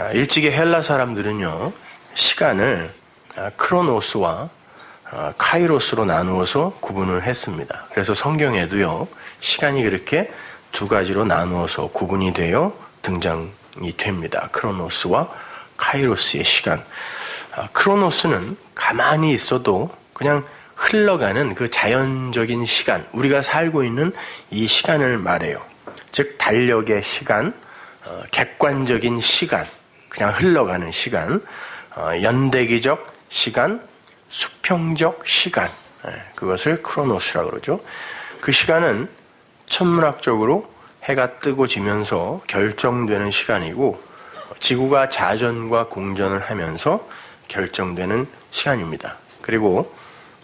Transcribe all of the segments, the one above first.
아, 일찍의 헬라 사람들은요, 시간을 아, 크로노스와 아, 카이로스로 나누어서 구분을 했습니다. 그래서 성경에도요, 시간이 그렇게 두 가지로 나누어서 구분이 되어 등장이 됩니다. 크로노스와 카이로스의 시간. 크로노스는 가만히 있어도 그냥 흘러가는 그 자연적인 시간, 우리가 살고 있는 이 시간을 말해요. 즉, 달력의 시간, 어, 객관적인 시간, 그냥 흘러가는 시간, 어, 연대기적 시간, 수평적 시간, 예, 그것을 크로노스라고 그러죠. 그 시간은 천문학적으로 해가 뜨고 지면서 결정되는 시간이고 지구가 자전과 공전을 하면서 결정되는 시간입니다. 그리고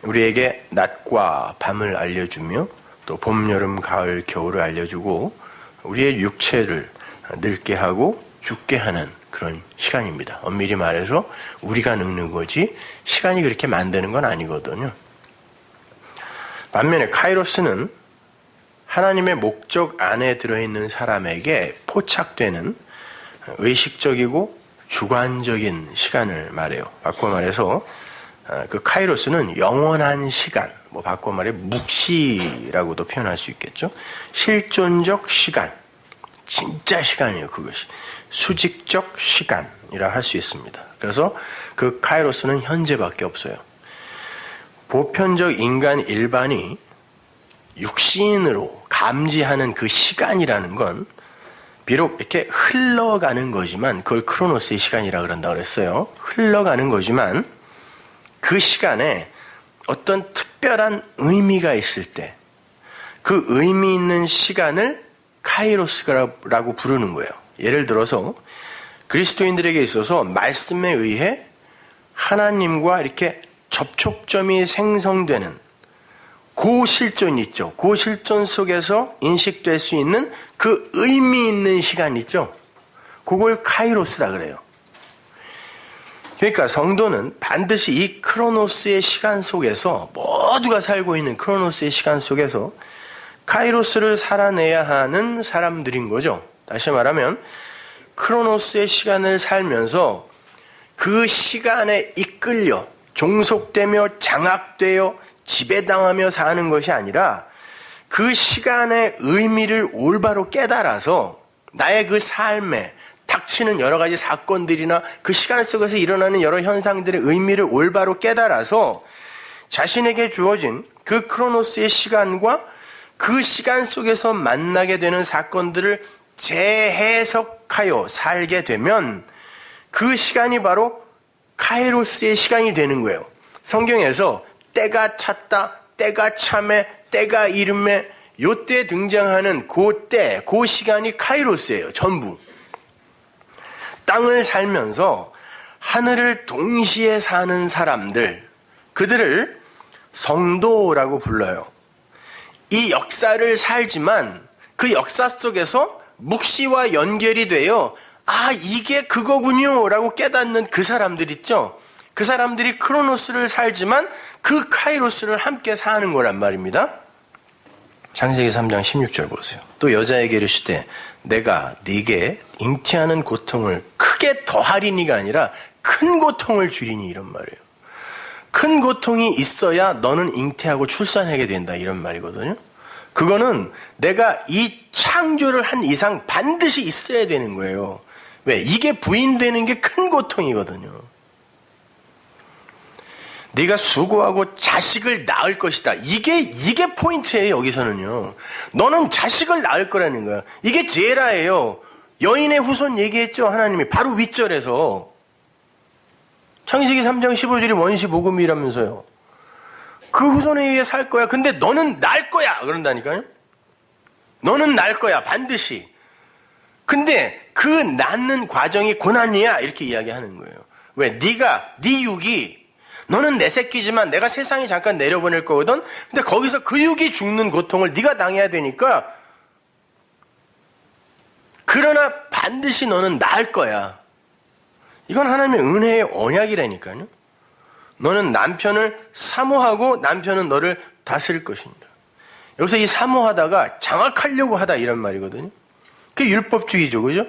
우리에게 낮과 밤을 알려주며 또 봄, 여름, 가을, 겨울을 알려주고 우리의 육체를 늙게 하고 죽게 하는 그런 시간입니다. 엄밀히 말해서 우리가 늙는 거지 시간이 그렇게 만드는 건 아니거든요. 반면에 카이로스는 하나님의 목적 안에 들어있는 사람에게 포착되는 의식적이고 주관적인 시간을 말해요. 바꿔 말해서 어, 그 카이로스는 영원한 시간, 뭐 바꿔 말해 묵시라고도 표현할 수 있겠죠. 실존적 시간, 진짜 시간이에요. 그것이 수직적 시간이라 할 수 있습니다. 그래서 그 카이로스는 현재밖에 없어요. 보편적 인간 일반이 육신으로 감지하는 그 시간이라는 건 비록 이렇게 흘러가는 거지만 그걸 크로노스의 시간이라 그런다 그랬어요. 흘러가는 거지만 그 시간에 어떤 특별한 의미가 있을 때 그 의미 있는 시간을 카이로스라고 부르는 거예요. 예를 들어서 그리스도인들에게 있어서 말씀에 의해 하나님과 이렇게 접촉점이 생성되는 고 실존 있죠. 고 실존 속에서 인식될 수 있는 그 의미 있는 시간 있죠. 그걸 카이로스라 그래요. 그러니까 성도는 반드시 이 크로노스의 시간 속에서 모두가 살고 있는 크로노스의 시간 속에서 카이로스를 살아내야 하는 사람들인 거죠. 다시 말하면 크로노스의 시간을 살면서 그 시간에 이끌려 종속되며 장악되어 지배당하며 사는 것이 아니라 그 시간의 의미를 올바로 깨달아서 나의 그 삶에 닥치는 여러 가지 사건들이나 그 시간 속에서 일어나는 여러 현상들의 의미를 올바로 깨달아서 자신에게 주어진 그 크로노스의 시간과 그 시간 속에서 만나게 되는 사건들을 재해석하여 살게 되면 그 시간이 바로 카이로스의 시간이 되는 거예요. 성경에서 때가 찼다, 때가 참에, 때가 이름에 요때 등장하는 그 때, 그 시간이 카이로스예요. 전부. 땅을 살면서 하늘을 동시에 사는 사람들, 그들을 성도라고 불러요. 이 역사를 살지만 그 역사 속에서 묵시와 연결이 되어 아, 이게 그거군요. 라고 깨닫는 그 사람들 있죠? 그 사람들이 크로노스를 살지만 그 카이로스를 함께 사는 거란 말입니다. 창세기 3장 16절 보세요. 또 여자에게 이르시되 내가 네게 잉태하는 고통을 크게 더하리니가 아니라 큰 고통을 줄이니 이런 말이에요. 큰 고통이 있어야 너는 잉태하고 출산하게 된다 이런 말이거든요. 그거는 내가 이 창조를 한 이상 반드시 있어야 되는 거예요. 왜? 이게 부인되는 게 큰 고통이거든요. 네가 수고하고 자식을 낳을 것이다. 이게 이게 포인트예요. 여기서는요. 너는 자식을 낳을 거라는 거야. 이게 제라예요. 여인의 후손 얘기했죠. 하나님이 바로 윗절에서 창세기 3장 15절이 원시 복음이라면서요. 그 후손에 의해 살 거야. 근데 너는 날 거야. 그런다니까요. 너는 날 거야. 반드시. 근데 그 낳는 과정이 고난이야. 이렇게 이야기하는 거예요. 왜? 네가 네 육이 너는 내 새끼지만 내가 세상에 잠깐 내려보낼 거거든. 근데 거기서 그 육이 죽는 고통을 네가 당해야 되니까 그러나 반드시 너는 나을 거야. 이건 하나님의 은혜의 언약이라니까요. 너는 남편을 사모하고 남편은 너를 다스릴 것입니다. 여기서 이 사모하다가 장악하려고 하다 이런 말이거든요. 그게 율법주의죠, 그죠?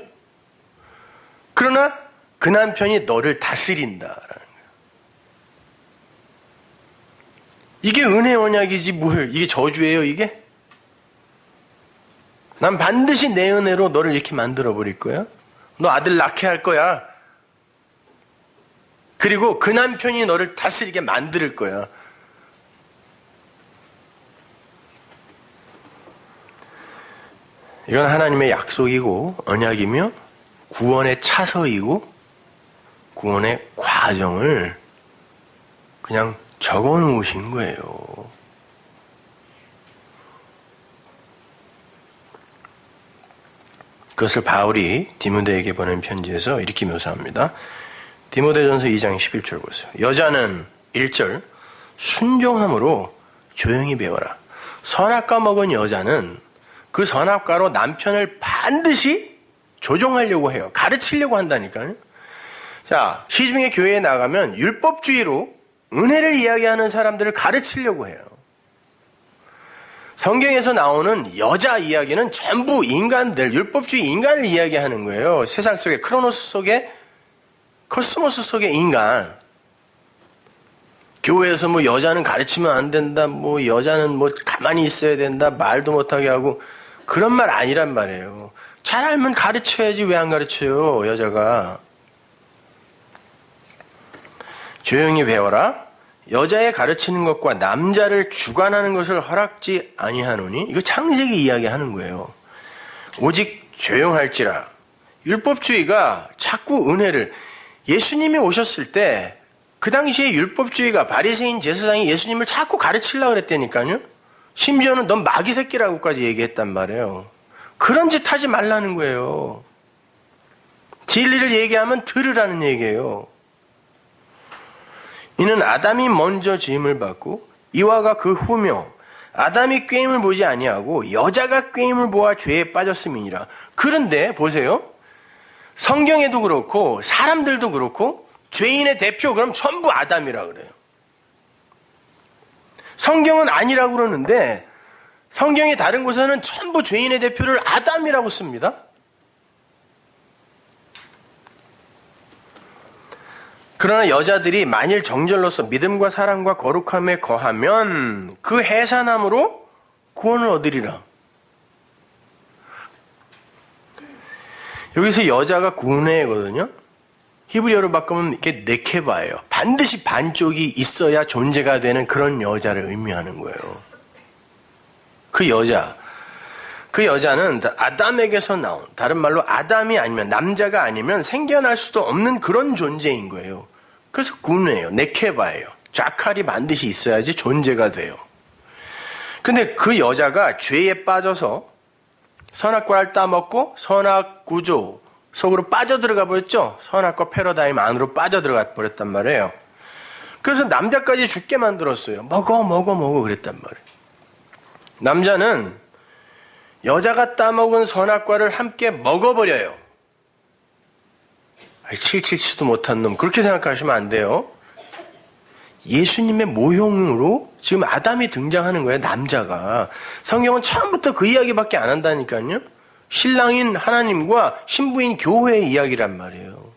그러나 그 남편이 너를 다스린다라는 거예요. 이게 은혜 언약이지 뭘 이게 저주예요 이게? 난 반드시 내 은혜로 너를 이렇게 만들어 버릴 거야. 너 아들 낳게 할 거야. 그리고 그 남편이 너를 다스리게 만들 거야. 이건 하나님의 약속이고 언약이며 구원의 차서이고 구원의 과정을 그냥 적어 놓으신 거예요. 그것을 바울이 디모데에게 보낸 편지에서 이렇게 묘사합니다. 디모데전서 2장 11절 보세요. 여자는 1절 순종함으로 조용히 배워라. 선악과 먹은 여자는 그 선악과로 남편을 반드시 조종하려고 해요. 가르치려고 한다니까요. 자, 시중에 교회에 나가면 율법주의로 은혜를 이야기하는 사람들을 가르치려고 해요. 성경에서 나오는 여자 이야기는 전부 인간들, 율법주의 인간을 이야기하는 거예요. 세상 속에, 크로노스 속에, 코스모스 속의 인간. 교회에서 뭐 여자는 가르치면 안 된다, 뭐 여자는 뭐 가만히 있어야 된다, 말도 못하게 하고, 그런 말 아니란 말이에요. 잘 알면 가르쳐야지 왜 안 가르쳐요, 여자가. 조용히 배워라. 여자의 가르치는 것과 남자를 주관하는 것을 허락지 아니하노니 이거 창세기 이야기하는 거예요. 오직 조용할지라. 율법주의가 자꾸 은혜를 예수님이 오셨을 때 그 당시에 율법주의가 바리새인 제사장이 예수님을 자꾸 가르치려고 그랬다니까요. 심지어는 넌 마귀 새끼라고까지 얘기했단 말이에요. 그런 짓 하지 말라는 거예요. 진리를 얘기하면 들으라는 얘기예요. 이는 아담이 먼저 지음을 받고 이와가 그 후며 아담이 꾀임을 보지 아니하고 여자가 꾀임을 보아 죄에 빠졌음이니라. 그런데 보세요. 성경에도 그렇고 사람들도 그렇고 죄인의 대표 그럼 전부 아담이라 그래요. 성경은 아니라고 그러는데 성경의 다른 곳에는 전부 죄인의 대표를 아담이라고 씁니다. 그러나 여자들이 만일 정절로서 믿음과 사랑과 거룩함에 거하면 그 해산함으로 구원을 얻으리라. 여기서 여자가 구원해거든요. 히브리어로 바꾸면 이게 네케바예요. 반드시 반쪽이 있어야 존재가 되는 그런 여자를 의미하는 거예요. 그 여자, 그 여자는 아담에게서 나온 다른 말로 아담이 아니면 남자가 아니면 생겨날 수도 없는 그런 존재인 거예요. 그래서 군이에요. 네케바예요. 자칼이 반드시 있어야지 존재가 돼요. 근데 그 여자가 죄에 빠져서 선악과를 따먹고 선악 구조 속으로 빠져들어가 버렸죠. 선악과 패러다임 안으로 빠져들어가 버렸단 말이에요. 그래서 남자까지 죽게 만들었어요. 먹어 먹어 먹어 그랬단 말이에요. 남자는 여자가 따먹은 선악과를 함께 먹어버려요. 칠칠치도 못한 놈. 그렇게 생각하시면 안 돼요. 예수님의 모형으로 지금 아담이 등장하는 거예요, 남자가. 성경은 처음부터 그 이야기밖에 안 한다니까요. 신랑인 하나님과 신부인 교회의 이야기란 말이에요.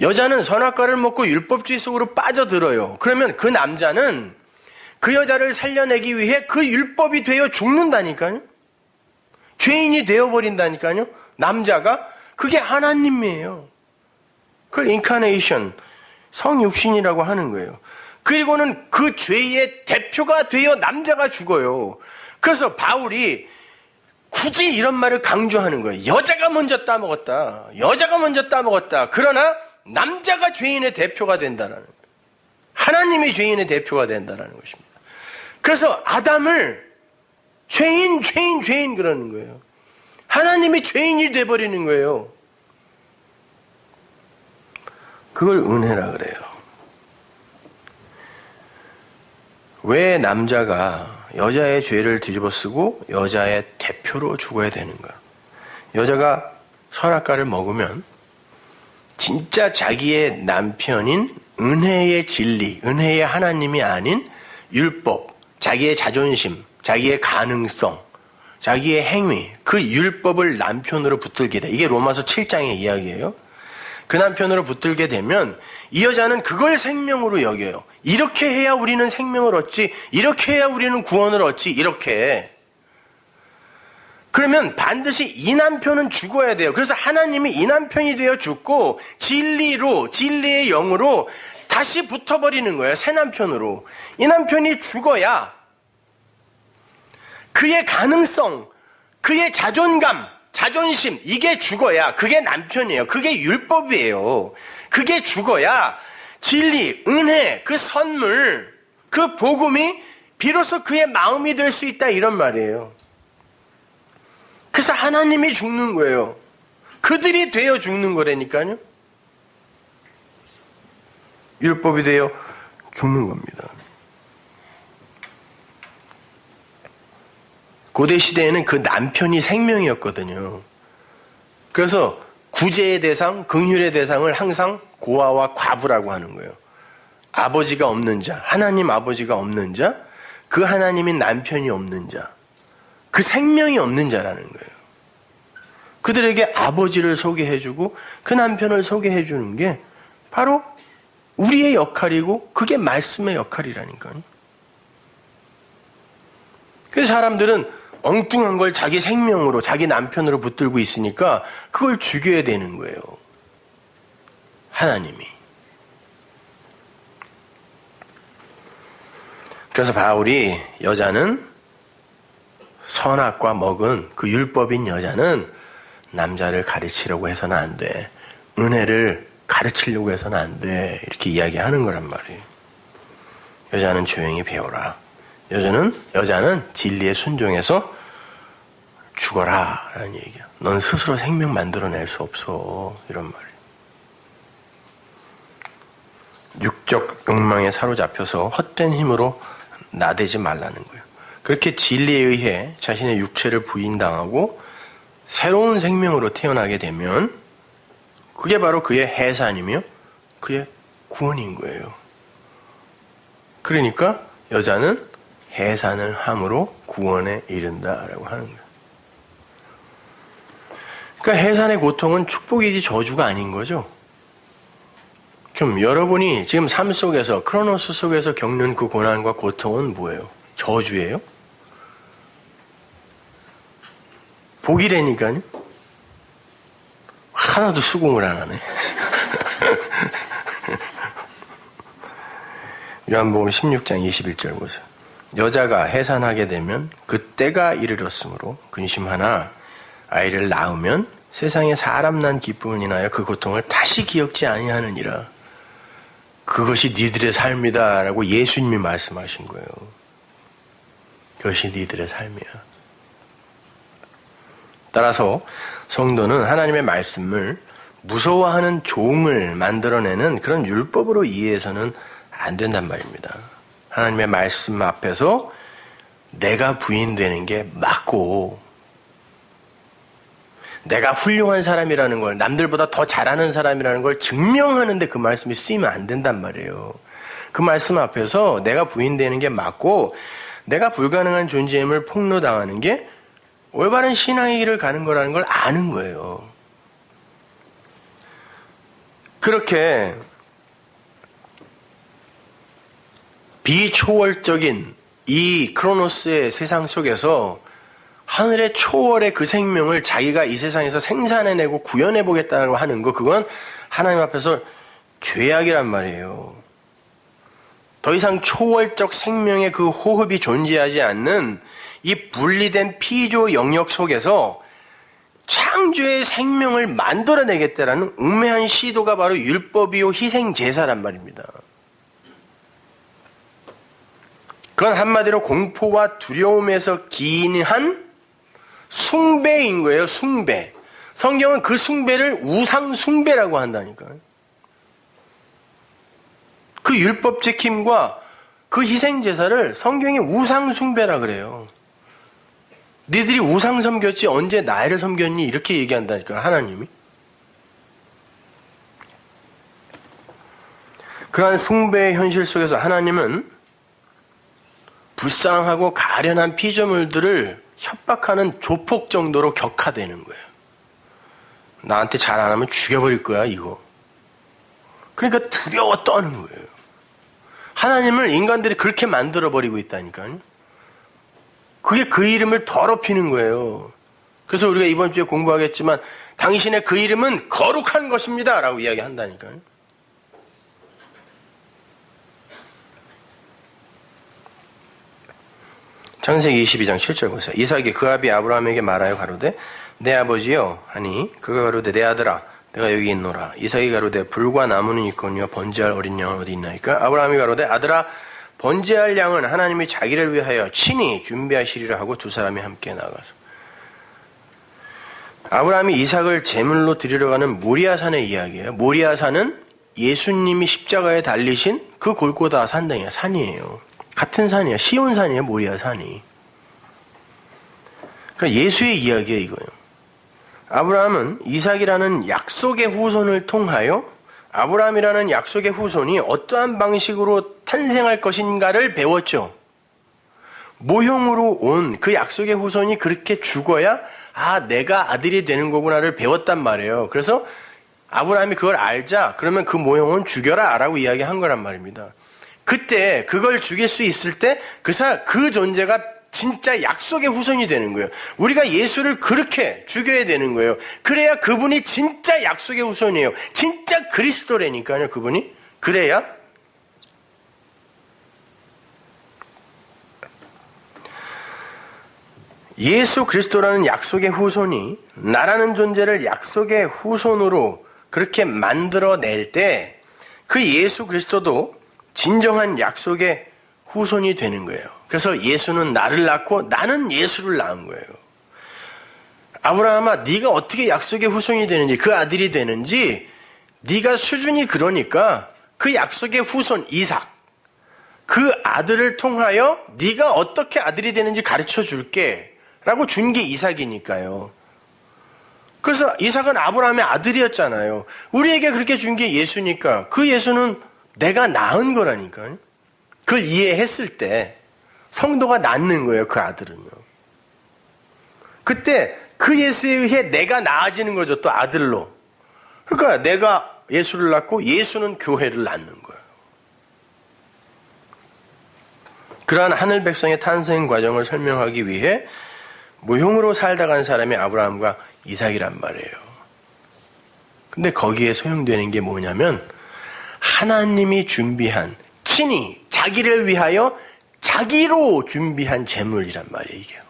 여자는 선악과를 먹고 율법주의 속으로 빠져들어요. 그러면 그 남자는 그 여자를 살려내기 위해 그 율법이 되어 죽는다니까요. 죄인이 되어버린다니까요. 남자가 그게 하나님이에요. 그 인카네이션, 성육신이라고 하는 거예요. 그리고는 그 죄의 대표가 되어 남자가 죽어요. 그래서 바울이 굳이 이런 말을 강조하는 거예요. 여자가 먼저 따먹었다. 여자가 먼저 따먹었다. 그러나 남자가 죄인의 대표가 된다는 하나님이 죄인의 대표가 된다는 것입니다. 그래서 아담을 죄인, 죄인, 죄인 그러는 거예요. 하나님이 죄인이 돼버리는 거예요. 그걸 은혜라 그래요. 왜 남자가 여자의 죄를 뒤집어 쓰고 여자의 대표로 죽어야 되는가? 여자가 선악과를 먹으면 진짜 자기의 남편인 은혜의 진리, 은혜의 하나님이 아닌 율법, 자기의 자존심, 자기의 가능성, 자기의 행위, 그 율법을 남편으로 붙들게 돼. 이게 로마서 7장의 이야기예요. 그 남편으로 붙들게 되면 이 여자는 그걸 생명으로 여겨요. 이렇게 해야 우리는 생명을 얻지, 이렇게 해야 우리는 구원을 얻지, 이렇게. 그러면 반드시 이 남편은 죽어야 돼요. 그래서 하나님이 이 남편이 되어 죽고 진리로, 진리의 영으로 다시 붙어버리는 거예요. 새 남편으로. 이 남편이 죽어야 그의 가능성, 그의 자존감, 자존심, 이게 죽어야 그게 남편이에요. 그게 율법이에요. 그게 죽어야 진리, 은혜, 그 선물, 그 복음이 비로소 그의 마음이 될 수 있다 이런 말이에요. 그래서 하나님이 죽는 거예요. 그들이 되어 죽는 거라니까요. 율법이 되어 죽는 겁니다. 고대 시대에는 그 남편이 생명이었거든요. 그래서 구제의 대상, 긍휼의 대상을 항상 고아와 과부라고 하는 거예요. 아버지가 없는 자, 하나님 아버지가 없는 자, 그 하나님인 남편이 없는 자, 그 생명이 없는 자라는 거예요. 그들에게 아버지를 소개해주고 그 남편을 소개해주는 게 바로 우리의 역할이고 그게 말씀의 역할이라니까요. 그래서 사람들은 엉뚱한 걸 자기 생명으로, 자기 남편으로 붙들고 있으니까 그걸 죽여야 되는 거예요. 하나님이. 그래서 바울이 여자는 선악과 먹은 그 율법인 여자는 남자를 가르치려고 해서는 안 돼. 은혜를 가르치려고 해서는 안 돼. 이렇게 이야기하는 거란 말이에요. 여자는 조용히 배워라. 여자는, 여자는 진리에 순종해서 죽어라. 라는 얘기야. 넌 스스로 생명 만들어낼 수 없어. 이런 말이에요. 육적 욕망에 사로잡혀서 헛된 힘으로 나대지 말라는 거예요. 그렇게 진리에 의해 자신의 육체를 부인당하고 새로운 생명으로 태어나게 되면 그게 바로 그의 해산이며 그의 구원인 거예요. 그러니까 여자는 해산을 함으로 구원에 이른다라고 하는 거예요. 그러니까 해산의 고통은 축복이지 저주가 아닌 거죠. 그럼 여러분이 지금 삶 속에서 크로노스 속에서 겪는 그 고난과 고통은 뭐예요? 저주예요? 복이래니까요. 하나도 수긍을 안 하네. 요한복음 16장 21절 보세요. 여자가 해산하게 되면 그때가 이르렀으므로 근심하나 아이를 낳으면 세상에 사람 난 기쁨을 인하여 그 고통을 다시 기억지 아니하느니라. 그것이 니들의 삶이다라고 예수님이 말씀하신 거예요. 그것이 니들의 삶이야. 따라서 성도는 하나님의 말씀을 무서워하는 종을 만들어내는 그런 율법으로 이해해서는 안 된단 말입니다. 하나님의 말씀 앞에서 내가 부인되는 게 맞고 내가 훌륭한 사람이라는 걸 남들보다 더 잘하는 사람이라는 걸 증명하는데 그 말씀이 쓰이면 안 된단 말이에요. 그 말씀 앞에서 내가 부인되는 게 맞고 내가 불가능한 존재임을 폭로당하는 게 올바른 신앙의 길을 가는 거라는 걸 아는 거예요. 그렇게 비초월적인 이 크로노스의 세상 속에서 하늘의 초월의 그 생명을 자기가 이 세상에서 생산해내고 구현해보겠다고 하는 거, 그건 하나님 앞에서 죄악이란 말이에요. 더 이상 초월적 생명의 그 호흡이 존재하지 않는 이 분리된 피조 영역 속에서 창조의 생명을 만들어내겠다라는 음매한 시도가 바로 율법이요 희생 제사란 말입니다. 그건 한마디로 공포와 두려움에서 기인한 숭배인 거예요, 숭배. 성경은 그 숭배를 우상 숭배라고 한다니까요. 그 율법 지킴과 그 희생 제사를 성경이 우상 숭배라 그래요. 니들이 우상 섬겼지 언제 나를 섬겼니? 이렇게 얘기한다니까 하나님이. 그러한 숭배의 현실 속에서 하나님은 불쌍하고 가련한 피조물들을 협박하는 조폭 정도로 격화되는 거예요. 나한테 잘 안 하면 죽여버릴 거야, 이거. 그러니까 두려워 떠는 거예요. 하나님을 인간들이 그렇게 만들어버리고 있다니까요. 그게 그 이름을 더럽히는 거예요. 그래서 우리가 이번 주에 공부하겠지만 당신의 그 이름은 거룩한 것입니다. 라고 이야기한다니까요. 창세기 22장 7절 보세요. 이삭이 그 아비 아브라함에게 말하여 가로되 내 아버지여 하니 그가 가로되 내 아들아 내가 여기 있노라. 이삭이 가로되 불과 나무는 있거니와 번제할 어린 양은 어디 있나이까? 아브라함이 가로되 아들아 번제할 양은 하나님이 자기를 위하여 친히 준비하시리라 하고 두 사람이 함께 나가서 아브라함이 이삭을 제물로 드리러 가는 모리아산의 이야기예요. 모리아산은 예수님이 십자가에 달리신 그 골고다 산등이에요. 산이에요. 같은 산이에요. 시온산이에요. 모리아 산이. 그러니까 예수의 이야기예요. 이거예요. 아브라함은 이삭이라는 약속의 후손을 통하여 아브라함이라는 약속의 후손이 어떠한 방식으로 탄생할 것인가를 배웠죠. 모형으로 온 그 약속의 후손이 그렇게 죽어야 아 내가 아들이 되는 거구나를 배웠단 말이에요. 그래서 아브라함이 그걸 알자 그러면 그 모형은 죽여라 라고 이야기한 거란 말입니다. 그때 그걸 죽일 수 있을 때 그 사, 그 존재가 진짜 약속의 후손이 되는 거예요. 우리가 예수를 그렇게 죽여야 되는 거예요. 그래야 그분이 진짜 약속의 후손이에요. 진짜 그리스도라니까요, 그분이. 그래야 예수 그리스도라는 약속의 후손이 나라는 존재를 약속의 후손으로 그렇게 만들어낼 때 그 예수 그리스도도 진정한 약속의 후손이 되는 거예요. 그래서 예수는 나를 낳고 나는 예수를 낳은 거예요. 아브라함아, 네가 어떻게 약속의 후손이 되는지 그 아들이 되는지 네가 수준이 그러니까 그 약속의 후손 이삭 그 아들을 통하여 네가 어떻게 아들이 되는지 가르쳐 줄게라고 준 게 이삭이니까요. 그래서 이삭은 아브라함의 아들이었잖아요. 우리에게 그렇게 준 게 예수니까 그 예수는 내가 낳은 거라니까요. 그걸 이해했을 때 성도가 낳는 거예요. 그 아들은요. 그때 그 예수에 의해 내가 나아지는 거죠. 또 아들로. 그러니까 내가 예수를 낳고 예수는 교회를 낳는 거예요. 그러한 하늘 백성의 탄생 과정을 설명하기 위해 모형으로 살다 간 사람이 아브라함과 이삭이란 말이에요. 근데 거기에 소용되는 게 뭐냐면 하나님이 준비한 친히 자기를 위하여 자기로 준비한 재물이란 말이에요, 이게.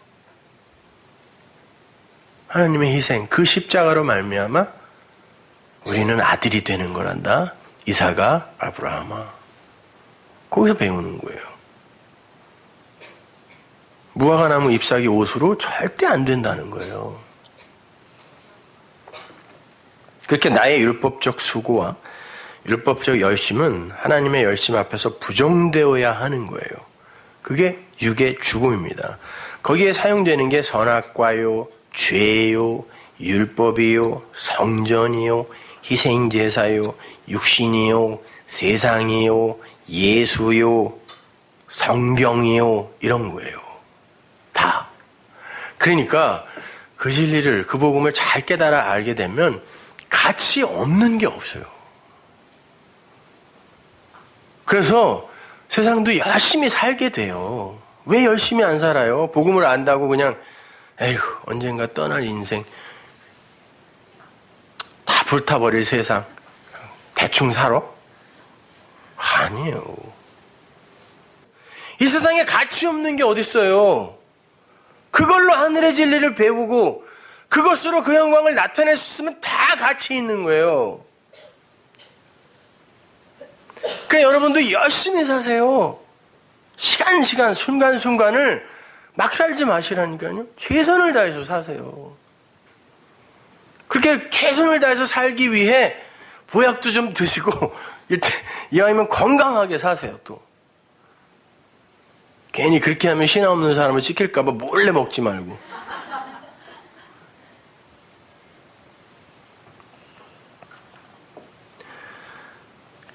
하나님의 희생, 그 십자가로 말미암아 우리는 아들이 되는 거란다. 이사가 아브라함아. 거기서 배우는 거예요. 무화과나무 잎사귀 옷으로 절대 안 된다는 거예요. 그렇게 나의 율법적 수고와 율법적 열심은 하나님의 열심 앞에서 부정되어야 하는 거예요. 그게 육의 죽음입니다. 거기에 사용되는 게 선악과요, 죄요, 율법이요, 성전이요, 희생제사요, 육신이요, 세상이요, 예수요, 성경이요, 이런 거예요. 다. 그러니까 그 진리를, 그 복음을 잘 깨달아 알게 되면 가치 없는 게 없어요. 그래서 세상도 열심히 살게 돼요. 왜 열심히 안 살아요? 복음을 안다고 그냥 에휴 언젠가 떠날 인생 다 불타버릴 세상 대충 살아? 아니에요. 이 세상에 가치 없는 게 어딨어요. 그걸로 하늘의 진리를 배우고 그것으로 그 영광을 나타냈으면 다 가치 있는 거예요. 그러니까 여러분도 열심히 사세요. 시간, 시간, 순간, 순간을 막 살지 마시라니까요. 최선을 다해서 사세요. 그렇게 최선을 다해서 살기 위해 보약도 좀 드시고, 이왕이면 건강하게 사세요, 또. 괜히 그렇게 하면 신화 없는 사람을 지킬까봐 몰래 먹지 말고.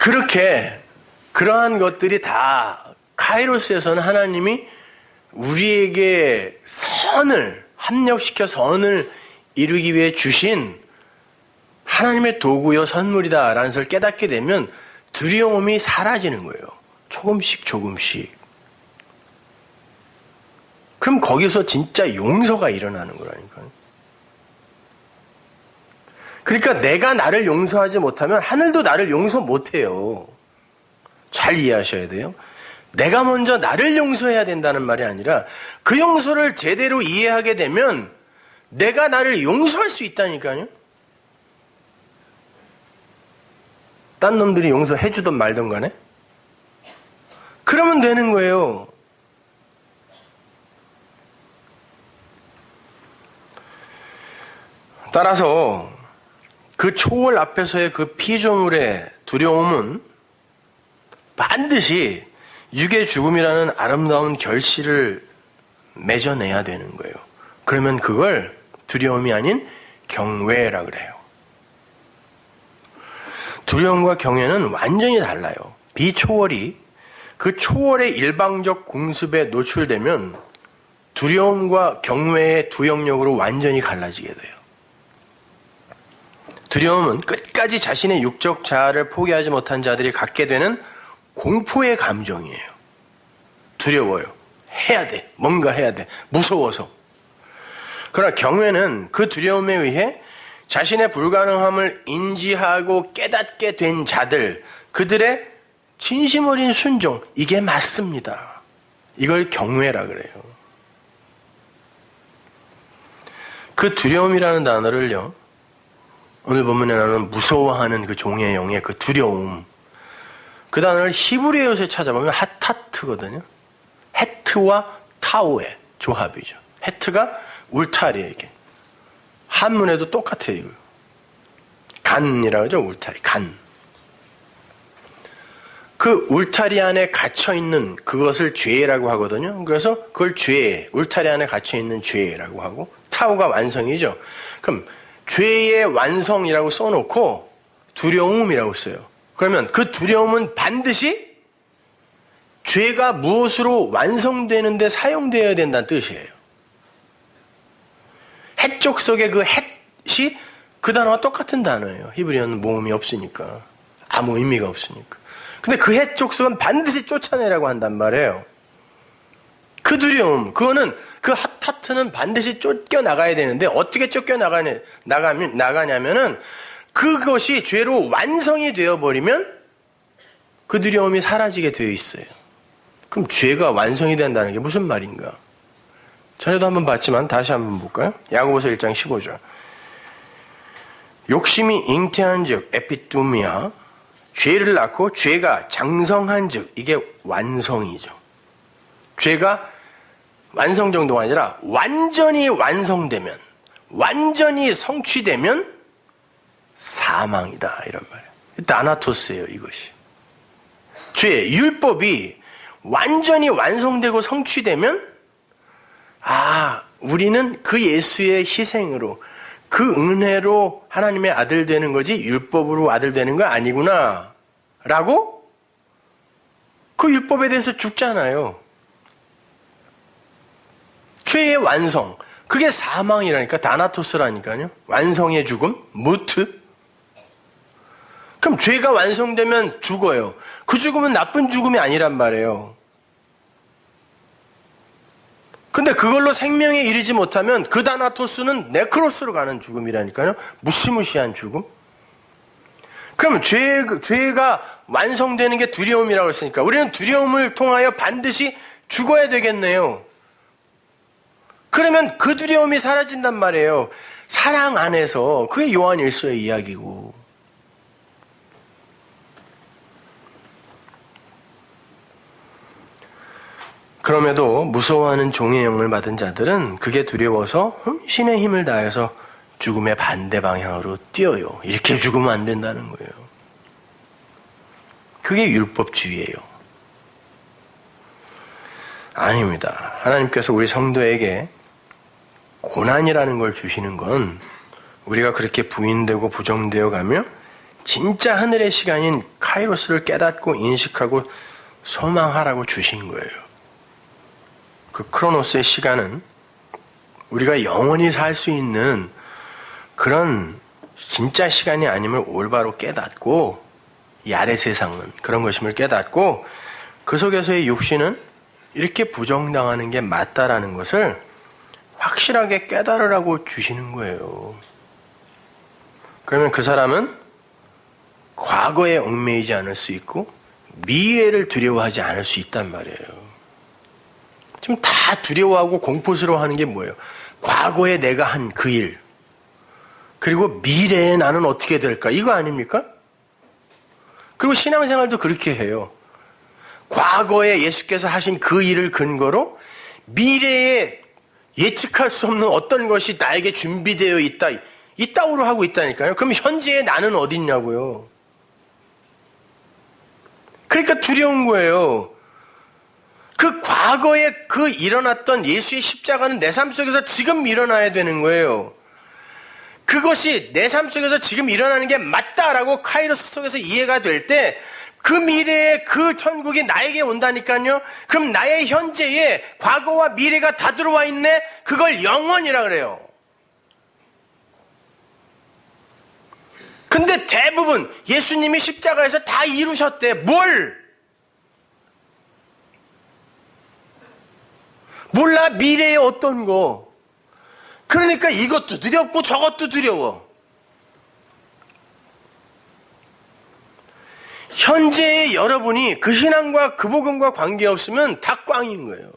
그렇게 그러한 것들이 다 카이로스에서는 하나님이 우리에게 선을 합력시켜 선을 이루기 위해 주신 하나님의 도구요 선물이다라는 것을 깨닫게 되면 두려움이 사라지는 거예요. 조금씩 조금씩. 그럼 거기서 진짜 용서가 일어나는 거라니까요. 그러니까 내가 나를 용서하지 못하면 하늘도 나를 용서 못해요. 잘 이해하셔야 돼요. 내가 먼저 나를 용서해야 된다는 말이 아니라 그 용서를 제대로 이해하게 되면 내가 나를 용서할 수 있다니까요. 딴 놈들이 용서해주든 말든 간에. 그러면 되는 거예요. 따라서 그 초월 앞에서의 그 피조물의 두려움은 반드시 육의 죽음이라는 아름다운 결실을 맺어내야 되는 거예요. 그러면 그걸 두려움이 아닌 경외라 그래요. 두려움과 경외는 완전히 달라요. 비초월이 그 초월의 일방적 공습에 노출되면 두려움과 경외의 두 영역으로 완전히 갈라지게 돼요. 두려움은 끝까지 자신의 육적 자아를 포기하지 못한 자들이 갖게 되는 공포의 감정이에요. 두려워요. 해야 돼. 뭔가 해야 돼. 무서워서. 그러나 경외는 그 두려움에 의해 자신의 불가능함을 인지하고 깨닫게 된 자들, 그들의 진심 어린 순종, 이게 맞습니다. 이걸 경외라 그래요. 그 두려움이라는 단어를요, 오늘 본문에 나오는 무서워하는 그 종의 영의 그 두려움, 그 단어를 히브리어에서 찾아보면 하타트거든요. 헤트와 타오의 조합이죠. 헤트가 울타리에 이게 한문에도 똑같아요. 이거. 간이라고 하죠. 울타리 간. 그 울타리 안에 갇혀 있는 그것을 죄라고 하거든요. 그래서 그걸 죄, 울타리 안에 갇혀 있는 죄라고 하고 타오가 완성이죠. 그럼 죄의 완성이라고 써놓고 두려움이라고 써요. 그러면 그 두려움은 반드시 죄가 무엇으로 완성되는데 사용되어야 된다는 뜻이에요. 해쪽 속의 그 햇이 그 단어와 똑같은 단어예요. 히브리어는 모음이 없으니까. 아무 의미가 없으니까. 근데 그 해쪽 속은 반드시 쫓아내라고 한단 말이에요. 그 두려움, 그거는 그 핫하트는 반드시 쫓겨 나가야 되는데 어떻게 쫓겨 나가냐, 나가면, 나가냐면은 그것이 죄로 완성이 되어버리면 그 두려움이 사라지게 되어 있어요. 그럼 죄가 완성이 된다는 게 무슨 말인가? 전에도 한번 봤지만 다시 한번 볼까요? 야고보서 1장 15절. 욕심이 잉태한 즉 에피투미아 죄를 낳고 죄가 장성한 즉 이게 완성이죠. 죄가 완성 정도가 아니라 완전히 완성되면 완전히 성취되면 사망이다 이런 말이에요. 나나토스예요 이것이. 죄 율법이 완전히 완성되고 성취되면 아 우리는 그 예수의 희생으로 그 은혜로 하나님의 아들 되는 거지 율법으로 아들 되는 거 아니구나 라고 그 율법에 대해서 죽잖아요. 죄의 완성 그게 사망이라니까 다나토스라니까요. 완성의 죽음 무트 그럼 죄가 완성되면 죽어요. 그 죽음은 나쁜 죽음이 아니란 말이에요. 근데 그걸로 생명에 이르지 못하면 그 다나토스는 네크로스로 가는 죽음이라니까요. 무시무시한 죽음. 그럼 죄, 죄가 완성되는 게 두려움이라고 했으니까 우리는 두려움을 통하여 반드시 죽어야 되겠네요. 그러면 그 두려움이 사라진단 말이에요. 사랑 안에서 그게 요한 일서의 이야기고. 그럼에도 무서워하는 종의 영을 받은 자들은 그게 두려워서 혼신의 힘을 다해서 죽음의 반대 방향으로 뛰어요. 이렇게 죽으면 안 된다는 거예요. 그게 율법주의예요. 아닙니다. 하나님께서 우리 성도에게 고난이라는 걸 주시는 건 우리가 그렇게 부인되고 부정되어 가며 진짜 하늘의 시간인 카이로스를 깨닫고 인식하고 소망하라고 주신 거예요. 그 크로노스의 시간은 우리가 영원히 살 수 있는 그런 진짜 시간이 아님을 올바로 깨닫고 이 아래 세상은 그런 것임을 깨닫고 그 속에서의 육신은 이렇게 부정당하는 게 맞다라는 것을 확실하게 깨달으라고 주시는 거예요. 그러면 그 사람은 과거에 얽매이지 않을 수 있고 미래를 두려워하지 않을 수 있단 말이에요. 지금 다 두려워하고 공포스러워하는 게 뭐예요? 과거에 내가 한 그 일, 그리고 미래에 나는 어떻게 될까? 이거 아닙니까? 그리고 신앙생활도 그렇게 해요. 과거에 예수께서 하신 그 일을 근거로 미래에 예측할 수 없는 어떤 것이 나에게 준비되어 있다. 이따구로 하고 있다니까요. 그럼 현재의 나는 어딨냐고요. 그러니까 두려운 거예요. 그 과거에 그 일어났던 예수의 십자가는 내 삶 속에서 지금 일어나야 되는 거예요. 그것이 내 삶 속에서 지금 일어나는 게 맞다라고 카이로스 속에서 이해가 될 때 그 미래에 그 천국이 나에게 온다니까요. 그럼 나의 현재에 과거와 미래가 다 들어와 있네. 그걸 영원이라 그래요. 근데 대부분 예수님이 십자가에서 다 이루셨대. 뭘? 몰라 미래의 어떤 거. 그러니까 이것도 두렵고 저것도 두려워. 현재의 여러분이 그 신앙과 그 복음과 관계없으면 다 꽝인 거예요.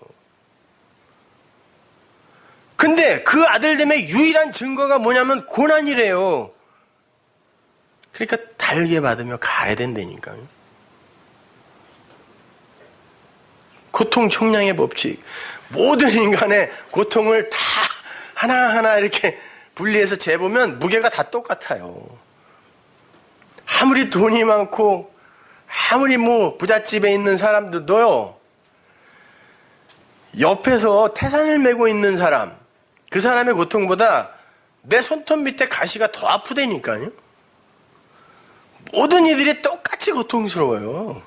근데 그 아들됨의 유일한 증거가 뭐냐면 고난이래요. 그러니까 달게 받으며 가야 된다니까요. 고통 총량의 법칙. 모든 인간의 고통을 다 하나하나 이렇게 분리해서 재보면 무게가 다 똑같아요. 아무리 돈이 많고 아무리 뭐 부잣집에 있는 사람들도요. 옆에서 태산을 메고 있는 사람 그 사람의 고통보다 내 손톱 밑에 가시가 더 아프다니까요. 모든 이들이 똑같이 고통스러워요.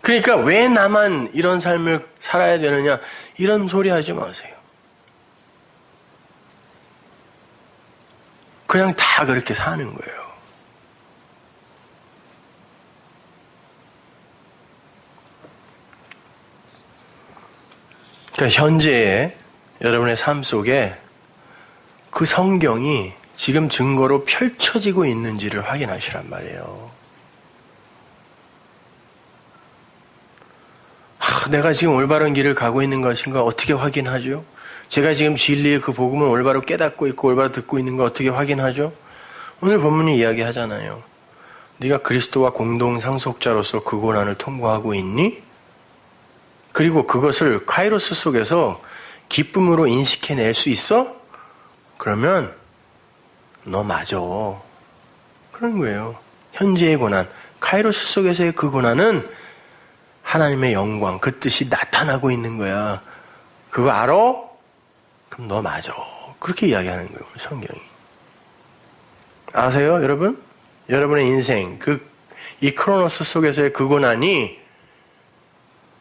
그러니까 왜 나만 이런 삶을 살아야 되느냐 이런 소리 하지 마세요. 그냥 다 그렇게 사는 거예요. 그러니까 현재의 여러분의 삶 속에 그 성경이 지금 증거로 펼쳐지고 있는지를 확인하시란 말이에요. 하, 내가 지금 올바른 길을 가고 있는 것인가 어떻게 확인하죠? 제가 지금 진리의 그 복음을 올바로 깨닫고 있고 올바로 듣고 있는 거 어떻게 확인하죠? 오늘 본문이 이야기하잖아요. 네가 그리스도와 공동 상속자로서 그 고난을 통과하고 있니? 그리고 그것을 카이로스 속에서 기쁨으로 인식해낼 수 있어? 그러면 너 맞아. 그런 거예요. 현재의 고난, 카이로스 속에서의 그 고난은 하나님의 영광, 그 뜻이 나타나고 있는 거야. 그거 알아? 그럼 너 맞아. 그렇게 이야기하는 거예요, 성경이. 아세요, 여러분? 여러분의 인생, 그, 이 크로노스 속에서의 그 고난이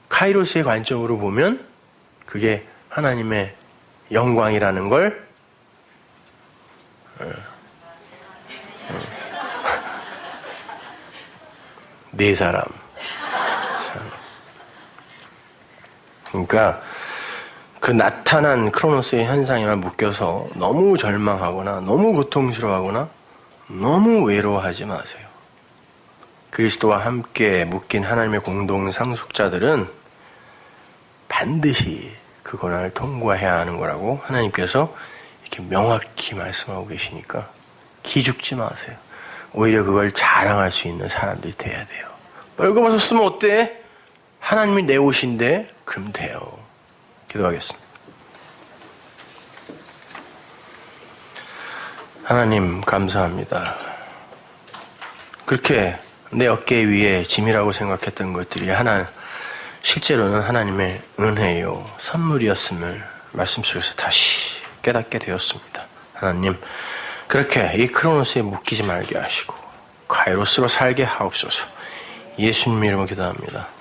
카이로스의 관점으로 보면 그게 하나님의 영광이라는 걸 어, 어. 네 사람. 그러니까 그 나타난 크로노스의 현상에만 묶여서 너무 절망하거나 너무 고통스러워하거나 너무 외로워하지 마세요. 그리스도와 함께 묶인 하나님의 공동 상속자들은 반드시 그 고난을 통과해야 하는 거라고 하나님께서 이렇게 명확히 말씀하고 계시니까 기죽지 마세요. 오히려 그걸 자랑할 수 있는 사람들이 돼야 돼요. 벌거벗어 쓰면 어때? 하나님이 내 옷인데 그럼 돼요. 기도하겠습니다. 하나님 감사합니다. 그렇게 내 어깨 위에 짐이라고 생각했던 것들이 하나 실제로는 하나님의 은혜요 선물이었음을 말씀 속에서 다시 깨닫게 되었습니다. 하나님 그렇게 이 크로노스에 묶이지 말게 하시고 카이로스로 살게 하옵소서. 예수님 이름으로 기도합니다.